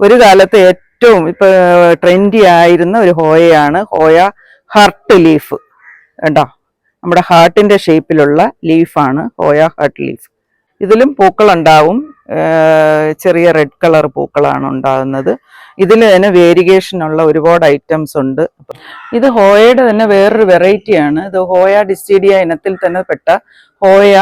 ഒരു കാലത്ത് ഏറ്റവും ഇപ്പൊ ട്രെൻഡി ആയിരുന്ന ഒരു ഹോയയാണ്. ഹോയ ഹർട്ട് ലീഫ് കേട്ടോ നമ്മുടെ ഹാർട്ടിന്റെ ഷേപ്പിലുള്ള ലീഫാണ് ഹോയ ഹാർട്ട് ലീഫ് ഇതിലും പൂക്കളുണ്ടാവും. ചെറിയ റെഡ് കളർ പൂക്കളാണ് ഉണ്ടാകുന്നത്. ഇതിൽ തന്നെ വേരിയേഷൻ ഉള്ള ഒരുപാട് ഐറ്റംസ് ഉണ്ട്. ഇത് ഹോയയുടെ തന്നെ വേറൊരു വെറൈറ്റിയാണ് ഇത് ഹോയ ഡിസ്റ്റീഡിയ ഇനത്തിൽ തന്നെ പെട്ട ഹോയ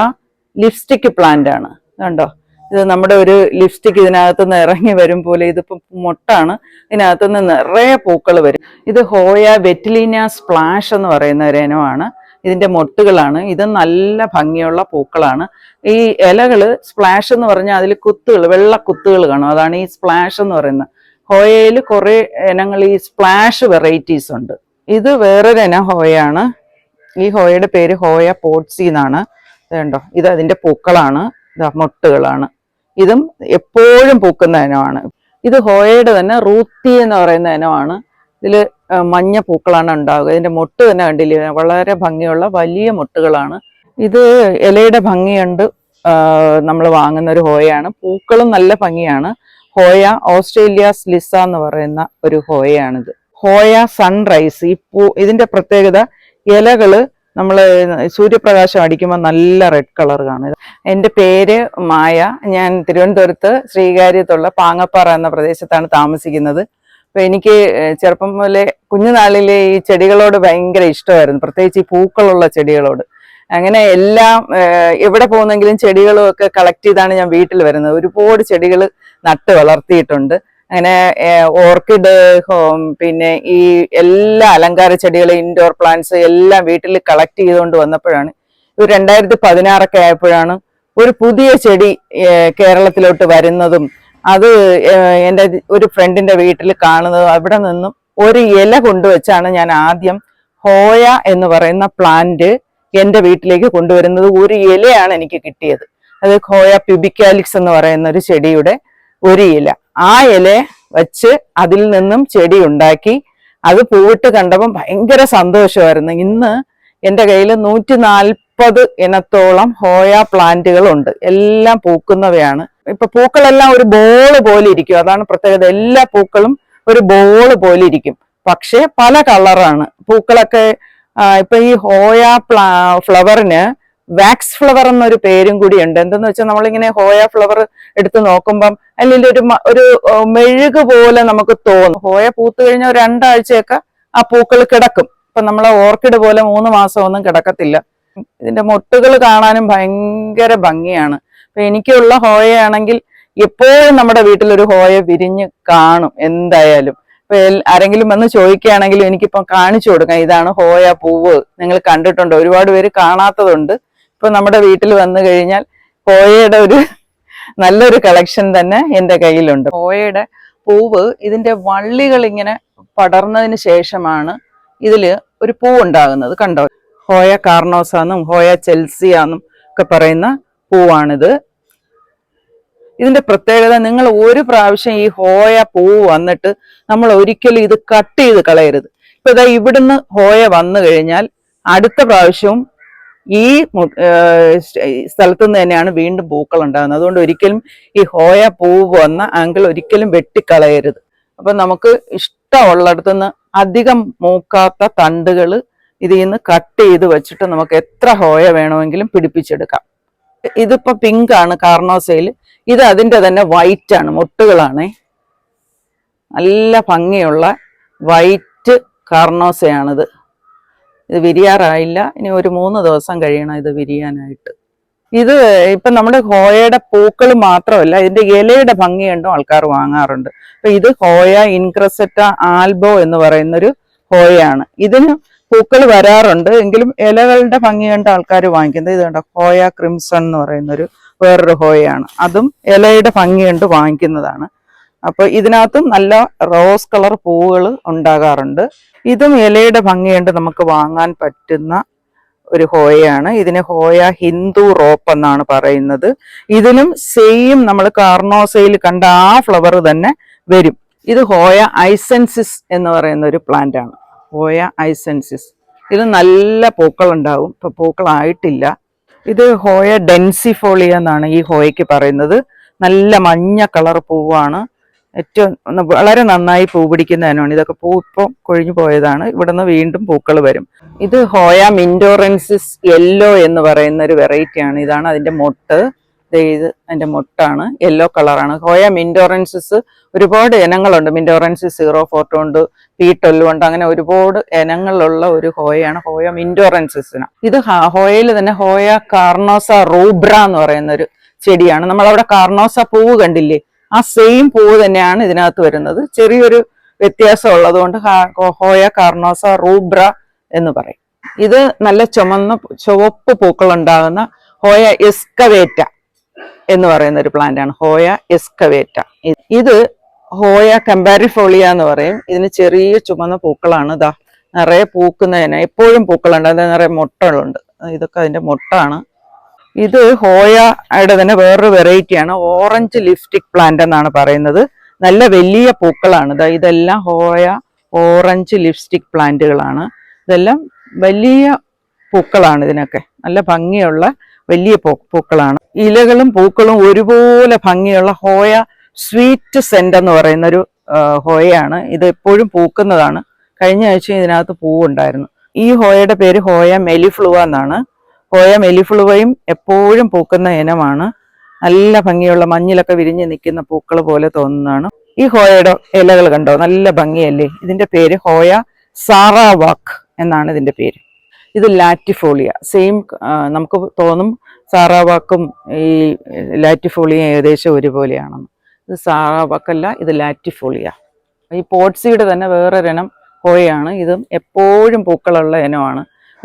ലിപ്സ്റ്റിക് പ്ലാന്റ് ആണ്. കണ്ടോ? ഇത് നമ്മുടെ ഒരു ലിപ്സ്റ്റിക് ഇതിനകത്ത് നിന്ന് ഇറങ്ങി വരും പോലെ ഇതിപ്പോ മൊട്ടാണ്. ഇതിനകത്ത് നിന്ന് നിറയെ പൂക്കൾ വരും. ഇത് ഹോയ വെറ്റിലീന സ്പ്ലാഷ് എന്ന് പറയുന്ന ഒരു ഇനമാണ്. ഇതിന്റെ മൊട്ടുകളാണ്. ഇത് നല്ല ഭംഗിയുള്ള പൂക്കളാണ്. ഈ ഇലകൾ സ്പ്ലാഷ് എന്ന് പറഞ്ഞാൽ അതിൽ കുത്തുകൾ വെള്ള കുത്തുകൾ കാണും. അതാണ് ഈ സ്പ്ലാഷ് എന്ന് പറയുന്നത്. ഹോയയിൽ കുറെ ഇനങ്ങൾ ഈ സ്പ്ലാഷ് വെറൈറ്റീസ് ഉണ്ട്. ഇത് വേറൊരു ഇനം ഹോയാണ് ഈ ഹോയയുടെ പേര് ഹോയ പോട്സി എന്നാണ്. ഇതുണ്ടോ? ഇത് അതിന്റെ പൂക്കളാണ്. ഇതാ മൊട്ടുകളാണ്. ഇതും എപ്പോഴും പൂക്കുന്ന ഇനമാണ്. ഇത് ഹോയയുടെ തന്നെ റൂത്തി എന്ന് പറയുന്ന ഇനമാണ്. ഇതിൽ മഞ്ഞ പൂക്കളാണ് ഉണ്ടാവുക. ഇതിന്റെ മൊട്ട് തന്നെ കണ്ടില്ലേ? വളരെ ഭംഗിയുള്ള വലിയ മൊട്ടുകളാണ്. ഇത് ഇലയുടെ ഭംഗിയുണ്ട്. നമ്മൾ വാങ്ങുന്ന ഒരു ഹോയയാണ്. പൂക്കളും നല്ല ഭംഗിയാണ്. ഹോയ ഓസ്ട്രേലിയ സ്ലിസ എന്ന് പറയുന്ന ഒരു ഹോയയാണിത്. ഹോയ സൺറൈസ് ഈ പൂ ഇതിന്റെ പ്രത്യേകത ഇലകൾ നമ്മൾ സൂര്യപ്രകാശം അടിക്കുമ്പോൾ നല്ല റെഡ് കളർ കാണും. എന്റെ പേര് മായ. ഞാൻ തിരുവനന്തപുരത്ത് ശ്രീകാര്യത്തുള്ള പാങ്ങപ്പാറ എന്ന പ്രദേശത്താണ് താമസിക്കുന്നത്. അപ്പം എനിക്ക് ചെറുപ്പം മുതലേ കുഞ്ഞുനാളിലെ ഈ ചെടികളോട് ഭയങ്കര ഇഷ്ടമായിരുന്നു. പ്രത്യേകിച്ച് ഈ പൂക്കളുള്ള ചെടികളോട്. അങ്ങനെ എല്ലാം എവിടെ പോകുന്നെങ്കിലും ചെടികളും ഒക്കെ കളക്ട് ചെയ്താണ് ഞാൻ വീട്ടിൽ വരുന്നത്. ഒരുപാട് ചെടികൾ നട്ട് വളർത്തിയിട്ടുണ്ട്. അങ്ങനെ ഓർക്കിഡ് പിന്നെ ഈ എല്ലാ അലങ്കാര ചെടികൾ ഇൻഡോർ പ്ലാന്റ്സ് എല്ലാം വീട്ടിൽ കളക്ട് ചെയ്തുകൊണ്ട് വന്നപ്പോഴാണ്. ഒരു രണ്ടായിരത്തി പതിനാറൊക്കെ ആയപ്പോഴാണ് ഒരു പുതിയ ചെടി കേരളത്തിലോട്ട് വരുന്നതും അത് എന്റെ ഒരു ഫ്രണ്ടിന്റെ വീട്ടിൽ കാണുന്നതും അവിടെ നിന്നും ഒരു ഇല കൊണ്ടുവച്ചാണ് ഞാൻ ആദ്യം ഹോയ എന്ന് പറയുന്ന പ്ലാന്റ് എന്റെ വീട്ടിലേക്ക് കൊണ്ടുവരുന്നത്. ഒരു ഇലയാണ് എനിക്ക് കിട്ടിയത്. അത് ഹോയ പ്യൂബിക്കാലിക്സ് എന്ന് പറയുന്ന ഒരു ചെടിയുടെ ഒരു ഇല ആ ഇല വച്ച് അതിൽ നിന്നും ചെടി ഉണ്ടാക്കി അത് പൂവിട്ട് കണ്ടപ്പം ഭയങ്കര സന്തോഷമായിരുന്നു. ഇന്ന് എന്റെ കയ്യിൽ നൂറ്റി നാൽപ്പത് ഇനത്തോളം ഹോയ പ്ലാന്റുകൾ ഉണ്ട്. എല്ലാം പൂക്കുന്നവയാണ്. ഇപ്പൊ പൂക്കളെല്ലാം ഒരു ബോൾ പോലെ ഇരിക്കും. അതാണ് പ്രത്യേകത. എല്ലാ പൂക്കളും ഒരു ബോൾ പോലെ ഇരിക്കും. പക്ഷേ പല കളറാണ്. പൂക്കളൊക്കെ ഇപ്പൊ ഈ ഹോയ ഫ്ലവറിന് വാക്സ് ഫ്ലവർ എന്നൊരു പേരും കൂടി ഉണ്ട്. എന്തെന്ന് വെച്ചാൽ നമ്മളിങ്ങനെ ഹോയ ഫ്ലവർ എടുത്ത് നോക്കുമ്പം അല്ലെങ്കിൽ ഒരു ഒരു മെഴുക് പോലെ നമുക്ക് തോന്നും. ഹോയ പൂത്ത് കഴിഞ്ഞാൽ രണ്ടാഴ്ചയൊക്കെ ആ പൂക്കൾ കിടക്കും. ഇപ്പൊ നമ്മളെ ഓർക്കിഡ് പോലെ മൂന്ന് മാസം ഒന്നും കിടക്കത്തില്ല. ഇതിന്റെ മൊട്ടുകൾ കാണാനും ഭയങ്കര ഭംഗിയാണ്. അപ്പൊ എനിക്കുള്ള ഹോയയാണെങ്കിൽ എപ്പോഴും നമ്മുടെ വീട്ടിലൊരു ഹോയ വിരിഞ്ഞ് കാണും എന്തായാലും. ഇപ്പൊ ആരെങ്കിലും വന്ന് ചോദിക്കുകയാണെങ്കിലും എനിക്കിപ്പം കാണിച്ചു കൊടുക്കാം ഇതാണ് ഹോയ പൂവ്. നിങ്ങൾ കണ്ടിട്ടുണ്ട് ഒരുപാട് പേര് കാണാത്തതുണ്ട്. ഇപ്പൊ നമ്മുടെ വീട്ടിൽ വന്നു കഴിഞ്ഞാൽ ഹോയയുടെ ഒരു നല്ലൊരു കളക്ഷൻ തന്നെ എന്റെ കയ്യിലുണ്ട്. ഹോയയുടെ പൂവ് ഇതിന്റെ വള്ളികൾ ഇങ്ങനെ പടർന്നതിന് ശേഷമാണ് ഇതിൽ ഒരു പൂ ഉണ്ടാകുന്നത്. കണ്ടോ? ഹോയ കാർണോസാന്നും ഹോയ ചെൽസിയാന്നും ഒക്കെ പറയുന്ന പൂവാണിത്. ഇതിന്റെ പ്രത്യേകത നിങ്ങൾ ഒരു പ്രാവശ്യം ഈ ഹോയ പൂവ് വന്നിട്ട് നമ്മൾ ഒരിക്കലും ഇത് കട്ട് ചെയ്ത് കളയരുത്. ഇപ്പൊ ഇതാ ഇവിടുന്ന് ഹോയ വന്നു കഴിഞ്ഞാൽ അടുത്ത പ്രാവശ്യവും ഈ സ്ഥലത്ത് നിന്ന് തന്നെയാണ് വീണ്ടും പൂക്കൾ ഉണ്ടാകുന്നത്. അതുകൊണ്ട് ഒരിക്കലും ഈ ഹോയ പൂവ് വന്ന ആങ്കിൾ ഒരിക്കലും വെട്ടിക്കളയരുത്. അപ്പൊ നമുക്ക് ഇഷ്ടമുള്ളിടത്തു നിന്ന് അധികം മൂക്കാത്ത തണ്ടുകൾ ഇതിൽ നിന്ന് കട്ട് ചെയ്ത് വെച്ചിട്ട് നമുക്ക് എത്ര ഹോയ വേണമെങ്കിലും പിടിപ്പിച്ചെടുക്കാം. ഇതിപ്പോ പിങ്ക് ആണ് കാർണോസയിൽ ഇത് അതിന്റെ തന്നെ വൈറ്റ് ആണ് മുട്ടുകളാണേ. നല്ല ഭംഗിയുള്ള വൈറ്റ് കാർണോസയാണിത്. ഇത് വിരിയാറായില്ല. ഇനി ഒരു മൂന്ന് ദിവസം കഴിയണം ഇത് വിരിയാനായിട്ട്. ഇത് ഇപ്പൊ നമ്മുടെ ഹോയയുടെ പൂക്കൾ മാത്രമല്ല ഇതിന്റെ ഇലയുടെ ഭംഗി കണ്ടും ആൾക്കാർ വാങ്ങാറുണ്ട്. അപ്പൊ ഇത് ഹോയ ഇൻക്രസെറ്റ ആൽബോ എന്ന് പറയുന്നൊരു ഹോയയാണ്. ഇതിന് പൂക്കൾ വരാറുണ്ട് എങ്കിലും ഇലകളുടെ ഭംഗി കണ്ട ആൾക്കാർ വാങ്ങിക്കുന്നത് ഇത് കണ്ടോ? ഹോയ ക്രിംസൺ എന്ന് പറയുന്നൊരു വേറൊരു ഹോയയാണ്. അതും ഇലയുടെ ഭംഗി കണ്ട് വാങ്ങിക്കുന്നതാണ്. അപ്പോൾ ഇതിനകത്തും നല്ല റോസ് കളർ പൂവുകൾ ഉണ്ടാകാറുണ്ട്. ഇതും ഇലയുടെ ഭംഗി കണ്ട് നമുക്ക് വാങ്ങാൻ പറ്റുന്ന ഒരു ഹോയയാണ്. ഇതിന് ഹോയ ഹിന്ദു റോപ്പ് എന്നാണ് പറയുന്നത്. ഇതിനും സെയിം നമ്മൾ കാർണോസയിൽ കണ്ട ആ ഫ്ലവർ തന്നെ വരും. ഇത് ഹോയ ഐസെൻസിസ് എന്ന് പറയുന്ന ഒരു പ്ലാന്റ് ആണ്. ഹോയ ഐസെൻസിസ്. ഇത് നല്ല പൂക്കൾ ഉണ്ടാവും ഇപ്പൊ പൂക്കളായിട്ടില്ല. ഇത് ഹോയ ഡെൻസിഫോളിയ എന്നാണ് ഈ ഹോയക്ക് പറയുന്നത്. നല്ല മഞ്ഞ കളർ പൂവാണ്. ഏറ്റവും വളരെ നന്നായി പൂ പിടിക്കുന്നതിനാണ്. ഇതൊക്കെ പൂ ഇപ്പം കൊഴിഞ്ഞു പോയതാണ്. ഇവിടെ നിന്ന് വീണ്ടും പൂക്കൾ വരും. ഇത് ഹോയ മിൻഡോറൻസിസ് യെല്ലോ എന്ന് പറയുന്ന ഒരു വെറൈറ്റിയാണ്. ഇതാണ് അതിന്റെ മൊട്ട്. ഇത് അതിന്റെ മൊട്ടാണ്. യെല്ലോ കളറാണ്. ഹോയ മിൻഡോറൻസിസ് ഒരുപാട് ഇനങ്ങളുണ്ട്. മിൻഡോറൻസിസ് സീറോ ഫോർട്ടോ ഉണ്ട് പി ട്വൽവ് ഉണ്ട്. അങ്ങനെ ഒരുപാട് ഇനങ്ങളുള്ള ഒരു ഹോയയാണ് ഹോയ മിൻഡോറൻസിസിന്. ഇത് ഹോയയിൽ തന്നെ ഹോയ കാർണോസ റൂബ്ര എന്ന് പറയുന്ന ഒരു ചെടിയാണ്. നമ്മളവിടെ കാർണോസ പൂവ് കണ്ടില്ലേ? ആ സെയിം പൂവ് തന്നെയാണ് ഇതിനകത്ത് വരുന്നത്. ചെറിയൊരു വ്യത്യാസം ഉള്ളതുകൊണ്ട് കൊണ്ട് ഹോയ കാർണോസ റൂബ്ര എന്ന് പറയും. ഇത് നല്ല ചുമന്ന ചുവപ്പ് പൂക്കൾ ഉണ്ടാകുന്ന ഹോയ എസ്കവേറ്റ എന്ന് പറയുന്ന ഒരു പ്ലാന്റ് ആണ്. Hoya excavata. ഇത് ഹോയ കമ്പാരിഫോളിയ എന്ന് പറയും. ഇതിന് ചെറിയ ചുമന്ന പൂക്കളാണ്. ഇതാ നിറയെ പൂക്കുന്നതിന് എപ്പോഴും പൂക്കളുണ്ട്. അതിന് നിറയെ മുട്ടകളുണ്ട്. ഇതൊക്കെ അതിന്റെ മുട്ടാണ്. ഇത് ഹോയയുടെ തന്നെ വേറൊരു വെറൈറ്റിയാണ് ഓറഞ്ച് ലിപ്സ്റ്റിക് പ്ലാന്റ് എന്നാണ് പറയുന്നത്. നല്ല വലിയ പൂക്കളാണ്. ഇതെല്ലാം ഹോയ ഓറഞ്ച് ലിപ്സ്റ്റിക് പ്ലാന്റുകളാണ് ഇതെല്ലാം വലിയ പൂക്കളാണ് ഇതിനൊക്കെ. നല്ല ഭംഗിയുള്ള വലിയ പൂക്കളാണ്. ഇലകളും പൂക്കളും ഒരുപോലെ ഭംഗിയുള്ള ഹോയ സ്വീറ്റ് സെന്റ് എന്ന് പറയുന്നൊരു ഹോയയാണ്. ഇത് എപ്പോഴും പൂക്കുന്നതാണ്. കഴിഞ്ഞ ആഴ്ച ഇതിനകത്ത് പൂവുണ്ടായിരുന്നു. ഈ ഹോയയുടെ പേര് ഹോയ മെലിഫ്ലുവ എന്നാണ്. ഹോയ എലിഫ്ലുവയും എപ്പോഴും പൂക്കുന്ന ഇനമാണ്. നല്ല ഭംഗിയുള്ള മഞ്ഞിലൊക്കെ വിരിഞ്ഞ് നിൽക്കുന്ന പൂക്കൾ പോലെ തോന്നുന്നതാണ്. ഈ ഹോയയുടെ ഇലകൾ കണ്ടോ? നല്ല ഭംഗിയല്ലേ? ഇതിന്റെ പേര് ഹോയ സാറാവാക്ക് എന്നാണ് ഇതിന്റെ പേര്. ഇത് ലാറ്റിഫോളിയ. സെയിം നമുക്ക് തോന്നും സാറാവാക്കും ഈ ലാറ്റിഫോളിയ ഏകദേശം ഒരുപോലെയാണെന്ന്. ഇത് സാറാവാക്കല്ല ഇത് ലാറ്റിഫോളിയ. ഈ പോട്ട്സിയുടെ തന്നെ വേറൊരെണ്ണം ഹോയാണ് ഇതും എപ്പോഴും പൂക്കളുള്ള ഇനമാണ്.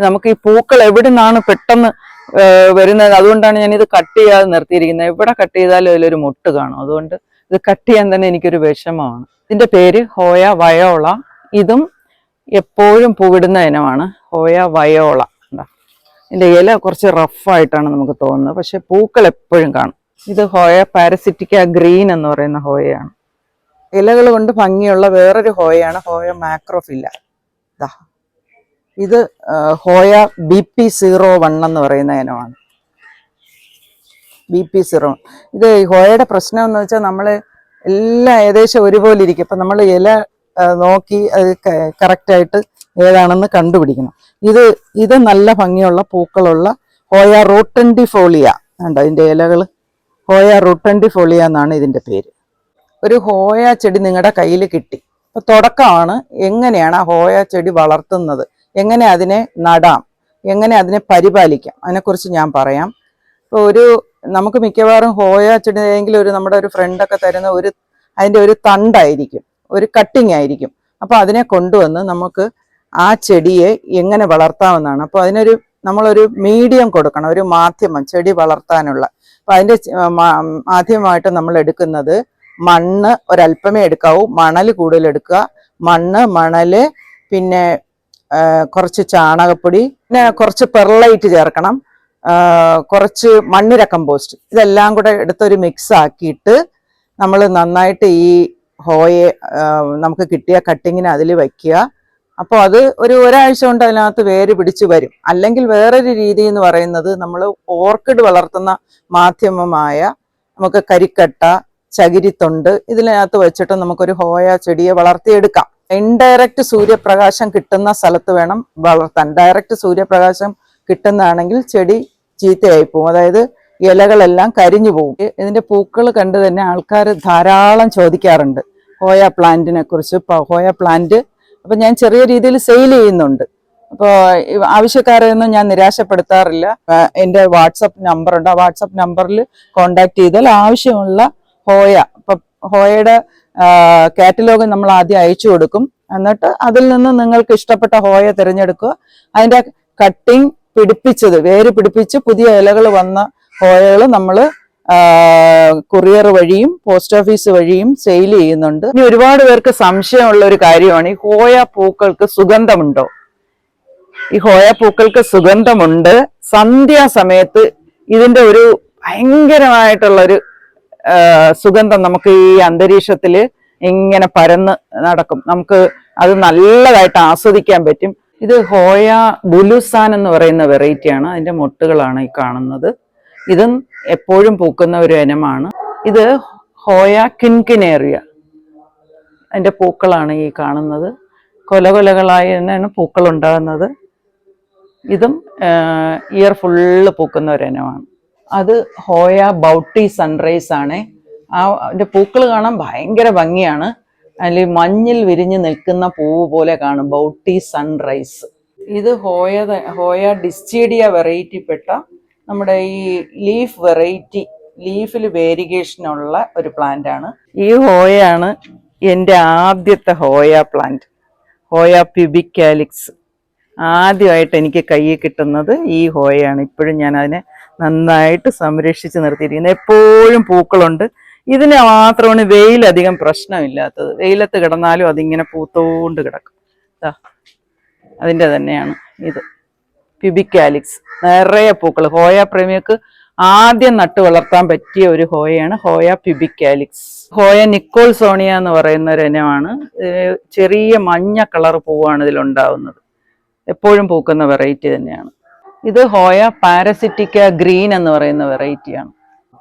നമുക്ക് ഈ പൂക്കൾ എവിടെ നിന്നാണ് പെട്ടെന്ന് വരുന്നത്? അതുകൊണ്ടാണ് ഞാൻ ഇത് കട്ട് ചെയ്യാതെ നിർത്തിയിരിക്കുന്നത്. എവിടെ കട്ട് ചെയ്താലും അതിലൊരു മുട്ട് കാണും. അതുകൊണ്ട് ഇത് കട്ട് ചെയ്യാൻ തന്നെ എനിക്കൊരു വിഷമമാണ്. ഇതിന്റെ പേര് ഹോയ വയോള. ഇതും എപ്പോഴും പൂവിടുന്ന ഇനമാണ്. ഹോയ വയോള. എന്താ ഇതിന്റെ ഇല കുറച്ച് റഫായിട്ടാണ് നമുക്ക് തോന്നുന്നത്. പക്ഷെ പൂക്കൾ എപ്പോഴും കാണും. ഇത് ഹോയ പാരസിറ്റിക്ക ഗ്രീൻ എന്ന് പറയുന്ന ഹോയയാണ്. ഇലകൾ കൊണ്ട് ഭംഗിയുള്ള വേറൊരു ഹോയയാണ് ഹോയ മാക്രോഫില്ല ദാ. ഇത് Hoya B P zero one എന്ന് പറയുന്ന ഇനമാണ്. ബി പി സീറോ ഇത് ഹോയയുടെ പ്രശ്നം എന്ന് വെച്ചാൽ നമ്മൾ എല്ലാം ഏകദേശം ഒരുപോലെ ഇരിക്കും. അപ്പം നമ്മൾ ഇല നോക്കി അത് കറക്റ്റായിട്ട് ഏതാണെന്ന് കണ്ടുപിടിക്കണം. ഇത് ഇത് നല്ല ഭംഗിയുള്ള പൂക്കളുള്ള ഹോയ റൂട്ടൻഡി ഫോളിയ ഉണ്ട് അതിന്റെ ഇലകൾ ഹോയ റൂട്ടൻഡി ഫോളിയ എന്നാണ് ഇതിന്റെ പേര്. ഒരു ഹോയ ചെടി നിങ്ങളുടെ കയ്യിൽ കിട്ടി. അപ്പോൾ തുടക്കമാണ്. എങ്ങനെയാണ് ആ ഹോയ ചെടി വളർത്തുന്നത്? എങ്ങനെ അതിനെ നടാം? എങ്ങനെ അതിനെ പരിപാലിക്കാം? അതിനെക്കുറിച്ച് ഞാൻ പറയാം. ഇപ്പോൾ ഒരു നമുക്ക് മിക്കവാറും ഹോയ ചെടി ഏതെങ്കിലും ഒരു നമ്മുടെ ഒരു ഫ്രണ്ടൊക്കെ തരുന്ന ഒരു അതിന്റെ ഒരു തണ്ടായിരിക്കും. ഒരു കട്ടിങ് ആയിരിക്കും. അപ്പോൾ അതിനെ കൊണ്ടുവന്ന് നമുക്ക് ആ ചെടിയെ എങ്ങനെ വളർത്താമെന്നാണ്. അപ്പോൾ അതിനൊരു നമ്മളൊരു മീഡിയം കൊടുക്കണം. ഒരു മാധ്യമം ചെടി വളർത്താനുള്ള. അപ്പോൾ അതിന്റെ മാധ്യമമായിട്ട് നമ്മൾ എടുക്കുന്നത് മണ്ണ് ഒരല്പമേ എടുക്കാവൂ. മണൽ കൂടുതൽ എടുക്കുക. മണ്ണ് മണൽ പിന്നെ കുറച്ച് ചാണകപ്പൊടി പിന്നെ കുറച്ച് പെർലൈറ്റ് ചേർക്കണം. കുറച്ച് മണ്ണിര കമ്പോസ്റ്റ് ഇതെല്ലാം കൂടെ എടുത്തൊരു മിക്സ് ആക്കിയിട്ട് നമ്മൾ നന്നായിട്ട് ഈ ഹോയെ നമുക്ക് കിട്ടിയ കട്ടിങ്ങിന് അതിൽ വയ്ക്കുക അപ്പോൾ അത് ഒരു ഒരാഴ്ച കൊണ്ട് അതിനകത്ത് വേര് പിടിച്ച് വരും. അല്ലെങ്കിൽ വേറൊരു രീതി എന്ന് പറയുന്നത് നമ്മൾ ഓർക്കിഡ് വളർത്തുന്ന മാധ്യമമായ നമുക്ക് കരിക്കട്ട ചകിരിത്തൊണ്ട് ഇതിനകത്ത് വെച്ചിട്ട് നമുക്കൊരു ഹോയ ചെടിയെ വളർത്തിയെടുക്കാം. ഇൻഡയറക്റ്റ് സൂര്യപ്രകാശം കിട്ടുന്ന സ്ഥലത്ത് വേണം വളർത്താൻ. ഡയറക്റ്റ് സൂര്യപ്രകാശം കിട്ടുന്നതാണെങ്കിൽ ചെടി ചീത്തയായി പോകും. അതായത് ഇലകളെല്ലാം കരിഞ്ഞു പോകും. ഇതിന്റെ പൂക്കൾ കണ്ട് തന്നെ ആൾക്കാർ ധാരാളം ചോദിക്കാറുണ്ട്. ഹോയ പ്ലാന്റിനെ കുറിച്ച്. ഹോയ പ്ലാന്റ് അപ്പൊ ഞാൻ ചെറിയ രീതിയിൽ സെയിൽ ചെയ്യുന്നുണ്ട്. അപ്പോൾ ആവശ്യക്കാരെയൊന്നും ഞാൻ നിരാശപ്പെടുത്താറില്ല. എന്റെ വാട്സപ്പ് നമ്പർ ഉണ്ട് ആ വാട്സപ്പ് നമ്പറിൽ കോണ്ടാക്ട് ചെയ്താൽ ആവശ്യമുള്ള ഹോയ. ഇപ്പം ഹോയയുടെ കാറ്റലോഗ് നമ്മൾ ആദ്യം അയച്ചു കൊടുക്കും. എന്നിട്ട് അതിൽ നിന്ന് നിങ്ങൾക്ക് ഇഷ്ടപ്പെട്ട ഹോയ തിരഞ്ഞെടുക്കുക. അതിന്റെ കട്ടിങ് പിടിപ്പിച്ചത് വേര് പിടിപ്പിച്ച് പുതിയ ഇലകൾ വന്ന ഹോയകൾ നമ്മൾ കൊറിയർ വഴിയും പോസ്റ്റ് ഓഫീസ് വഴിയും സെയിൽ ചെയ്യുന്നുണ്ട്. ഇനി ഒരുപാട് പേർക്ക് സംശയമുള്ള ഒരു കാര്യമാണ് ഈ ഹോയ പൂക്കൾക്ക് സുഗന്ധമുണ്ടോ? ഈ ഹോയ പൂക്കൾക്ക് സുഗന്ധമുണ്ട്. സന്ധ്യാസമയത്ത് ഇതിന്റെ ഒരു ഭയങ്കരമായിട്ടുള്ള ഒരു സുഗന്ധം നമുക്ക് ഈ അന്തരീക്ഷത്തിൽ ഇങ്ങനെ പരന്ന് നടക്കും. നമുക്ക് അത് നല്ലതായിട്ട് ആസ്വദിക്കാൻ പറ്റും. ഇത് ഹോയ ബുലുസാൻ എന്ന് പറയുന്ന വെറൈറ്റിയാണ് അതിന്റെ മൊട്ടുകളാണ് ഈ കാണുന്നത്. ഇതും എപ്പോഴും പൂക്കുന്ന ഒരു ഇനമാണ്. ഇത് ഹോയ കിൻകിനേറിയ. അതിന്റെ പൂക്കളാണ് ഈ കാണുന്നത്. കൊലകൊലകളായി തന്നെയാണ് പൂക്കളുണ്ടാകുന്നത് ഇതും ഇയർ ഫുള്ള് പൂക്കുന്ന ഒരു ഇനമാണ്. അത് ഹോയ ബൗട്ടി സൺറൈസ് ആണ്. ആ അതിന്റെ പൂക്കൾ കാണാൻ ഭയങ്കര ഭംഗിയാണ്. അതിൽ മഞ്ഞിൽ വിരിഞ്ഞ് നിൽക്കുന്ന പൂവ് പോലെ കാണും ബൗട്ടി സൺറൈസ് ഇത് ഹോയ ഹോയ ഡിസ്റ്റീഡിയ വെറൈറ്റി പെട്ട നമ്മുടെ ഈ ലീഫ് വെറൈറ്റി ലീഫിൽ വേരിഗേഷനുള്ള ഒരു പ്ലാന്റ് ആണ്. ഈ ഹോയാണ് എന്റെ ആദ്യത്തെ ഹോയ പ്ലാന്റ് ഹോയ പ്യൂബിക്കാലിക്സ് ആദ്യമായിട്ട് എനിക്ക് കയ്യിൽ കിട്ടുന്നത് ഈ ഹോയയാണ്. ഇപ്പോഴും ഞാൻ അതിനെ നന്നായിട്ട് സംരക്ഷിച്ച് നിർത്തിയിരിക്കുന്നത് എപ്പോഴും പൂക്കളുണ്ട്. ഇതിന് മാത്രമാണ് വെയിലധികം പ്രശ്നമില്ലാത്തത്. വെയിലത്ത് കിടന്നാലും അതിങ്ങനെ പൂത്തോണ്ട് കിടക്കും. അതിന്റെ തന്നെയാണ് ഇത്. പ്യൂബിക്കാലിക്സ് നിറയെ പൂക്കൾ. ഹോയ പ്രേമിയക്ക് ആദ്യം നട്ട് വളർത്താൻ പറ്റിയ ഒരു ഹോയയാണ് Hoya pubicalyx Hoya nicholsoniae എന്ന് പറയുന്ന ഒരു ഇനമാണ്. ചെറിയ മഞ്ഞ കളർ പൂവാണ് ഇതിലുണ്ടാവുന്നത്. എപ്പോഴും പൂക്കുന്ന വെറൈറ്റി തന്നെയാണ്. ഇത് ഹോയ പാരസിറ്റിക്ക ഗ്രീൻ എന്ന് പറയുന്ന വെറൈറ്റിയാണ്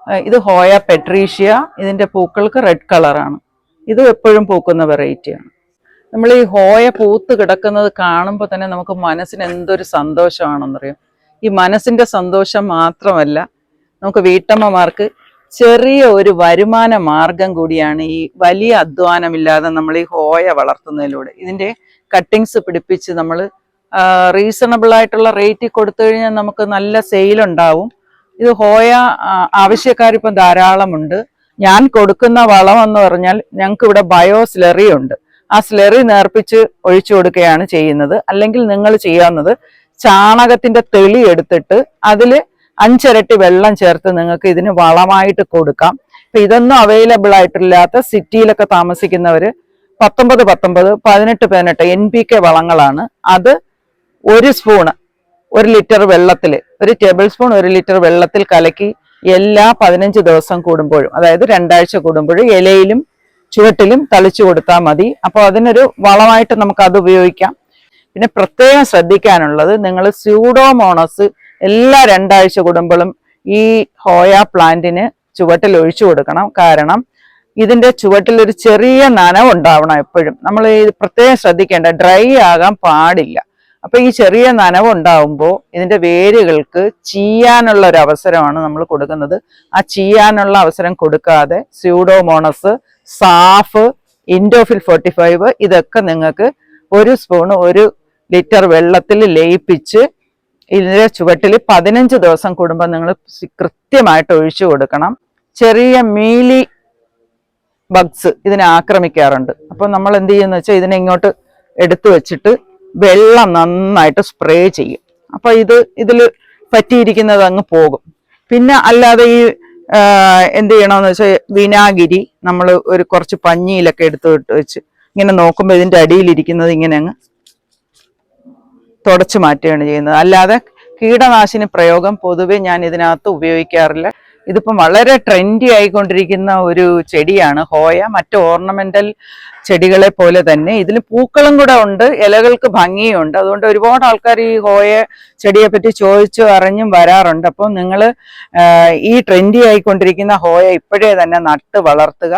ഇത് ഹോയ പെട്രീഷ്യ ഇതിന്റെ പൂക്കൾക്ക് റെഡ് കളറാണ് ഇത് എപ്പോഴും പൂക്കുന്ന വെറൈറ്റിയാണ് നമ്മൾ ഈ ഹോയ പൂത്ത് കിടക്കുന്നത് കാണുമ്പോൾ തന്നെ നമുക്ക് മനസ്സിന് എന്തൊരു സന്തോഷമാണെന്നറിയാം? ഈ മനസ്സിന്റെ സന്തോഷം മാത്രമല്ല നമുക്ക് വീട്ടമ്മമാർക്ക് ചെറിയ ഒരു വരുമാന മാർഗം കൂടിയാണ് ഈ വലിയ അധ്വാനമില്ലാതെ നമ്മൾ ഈ ഹോയ വളർത്തുന്നതിലൂടെ. ഇതിന്റെ കട്ടിങ്സ് പിടിപ്പിച്ച് നമ്മൾ റീസണബിൾ ആയിട്ടുള്ള റേറ്റ് കൊടുത്തു കഴിഞ്ഞാൽ നമുക്ക് നല്ല സെയിൽ ഉണ്ടാവും. ഇത് ഹോയ ആവശ്യക്കാരിപ്പം ധാരാളമുണ്ട്. ഞാൻ കൊടുക്കുന്ന വളം എന്ന് പറഞ്ഞാൽ ഞങ്ങൾക്ക് ഇവിടെ ബയോ സ്ലെറി ഉണ്ട്. ആ സ്ലെറി നേർപ്പിച്ച് ഒഴിച്ചു കൊടുക്കുകയാണ് ചെയ്യുന്നത്. അല്ലെങ്കിൽ നിങ്ങൾ ചെയ്യാവുന്നത് ചാണകത്തിന്റെ തെളി എടുത്തിട്ട് അതിൽ അഞ്ചരട്ടി വെള്ളം ചേർത്ത് നിങ്ങൾക്ക് ഇതിന് വളമായിട്ട് കൊടുക്കാം. ഇപ്പം ഇതൊന്നും അവൈലബിൾ ആയിട്ടില്ലാത്ത സിറ്റിയിലൊക്കെ താമസിക്കുന്നവർ പത്തൊമ്പത് പത്തൊമ്പത് പതിനെട്ട് പതിനെട്ട് എൻ പി കെ വളങ്ങളാണ്. അത് ഒരു സ്പൂണ് ഒരു ലിറ്റർ വെള്ളത്തിൽ ഒരു ടേബിൾ സ്പൂൺ ഒരു ലിറ്റർ വെള്ളത്തിൽ കലക്കി എല്ലാ പതിനഞ്ച് ദിവസം കൂടുമ്പോഴും അതായത് രണ്ടാഴ്ച കൂടുമ്പോഴും ഇലയിലും ചുവട്ടിലും തളിച്ചു കൊടുത്താൽ മതി. അപ്പോൾ അതിനൊരു വളമായിട്ട് നമുക്ക് അത് ഉപയോഗിക്കാം. പിന്നെ പ്രത്യേകം ശ്രദ്ധിക്കാനുള്ളത് നിങ്ങൾ സ്യൂഡോമോണസ് എല്ലാ രണ്ടാഴ്ച കൂടുമ്പോഴും ഈ ഹോയ പ്ലാന്റിന് ചുവട്ടിൽ ഒഴിച്ചു കൊടുക്കണം. കാരണം ഇതിന്റെ ചുവട്ടിൽ ഒരു ചെറിയ നനവ് ഉണ്ടാവണം എപ്പോഴും. നമ്മൾ പ്രത്യേകം ശ്രദ്ധിക്കേണ്ട ഡ്രൈ ആകാൻ പാടില്ല. അപ്പൊ ഈ ചെറിയ നനവുണ്ടാവുമ്പോൾ ഇതിന്റെ വേരുകൾക്ക് ചീയാനുള്ള ഒരു അവസരമാണ് നമ്മൾ കൊടുക്കുന്നത്. ആ ചീയാനുള്ള അവസരം കൊടുക്കാതെ Pseudomonas Saaf Indofil forty five ഇതൊക്കെ നിങ്ങൾക്ക് ഒരു സ്പൂൺ ഒരു ലിറ്റർ വെള്ളത്തിൽ ലയിപ്പിച്ച് ഇതിന്റെ ചുവട്ടിൽ പതിനഞ്ച് ദിവസം കൂടുമ്പോൾ നിങ്ങൾ കൃത്യമായിട്ട് ഒഴിച്ചു കൊടുക്കണം. ചെറിയ മീലി ബഗ്സ് ഇതിനെ ആക്രമിക്കാറുണ്ട്. അപ്പൊ നമ്മൾ എന്ത് ചെയ്യുന്ന വെച്ചാൽ ഇതിനെ ഇങ്ങോട്ട് എടുത്തു വെച്ചിട്ട് വെള്ളം നന്നായിട്ട് സ്പ്രേ ചെയ്യും. അപ്പൊ ഇത് ഇതിൽ പറ്റിയിരിക്കുന്നത് അങ്ങ് പോകും. പിന്നെ അല്ലാതെ ഈ എന്ത് ചെയ്യണമെന്ന് വെച്ചാൽ വിനാഗിരി നമ്മൾ ഒരു കുറച്ച് പഞ്ഞിയിലൊക്കെ എടുത്ത് വെച്ച് ഇങ്ങനെ നോക്കുമ്പോൾ ഇതിന്റെ അടിയിലിരിക്കുന്നത് ഇങ്ങനെ അങ്ങ് തുടച്ചു മാറ്റുകയാണ് ചെയ്യുന്നത്. അല്ലാതെ കീടനാശിനി പ്രയോഗം പൊതുവെ ഞാൻ ഇതിനകത്ത് ഉപയോഗിക്കാറില്ല. ഇതിപ്പം വളരെ ട്രെൻഡി ആയിക്കൊണ്ടിരിക്കുന്ന ഒരു ചെടിയാണ് ഹോയ. മറ്റ് ഓർണമെന്റൽ ചെടികളെ പോലെ തന്നെ. ഇതിൽ പൂക്കളും കൂടെ ഉണ്ട് ഇലകൾക്ക് ഭംഗിയുണ്ട്. അതുകൊണ്ട് ഒരുപാട് ആൾക്കാർ ഈ ഹോയ ചെടിയെ പറ്റി ചോദിച്ചു അറിഞ്ഞും വരാറുണ്ട്. അപ്പോൾ നിങ്ങൾ ഈ ട്രെൻഡി ആയിക്കൊണ്ടിരിക്കുന്ന ഹോയ ഇപ്പോഴേ തന്നെ നട്ട് വളർത്തുക.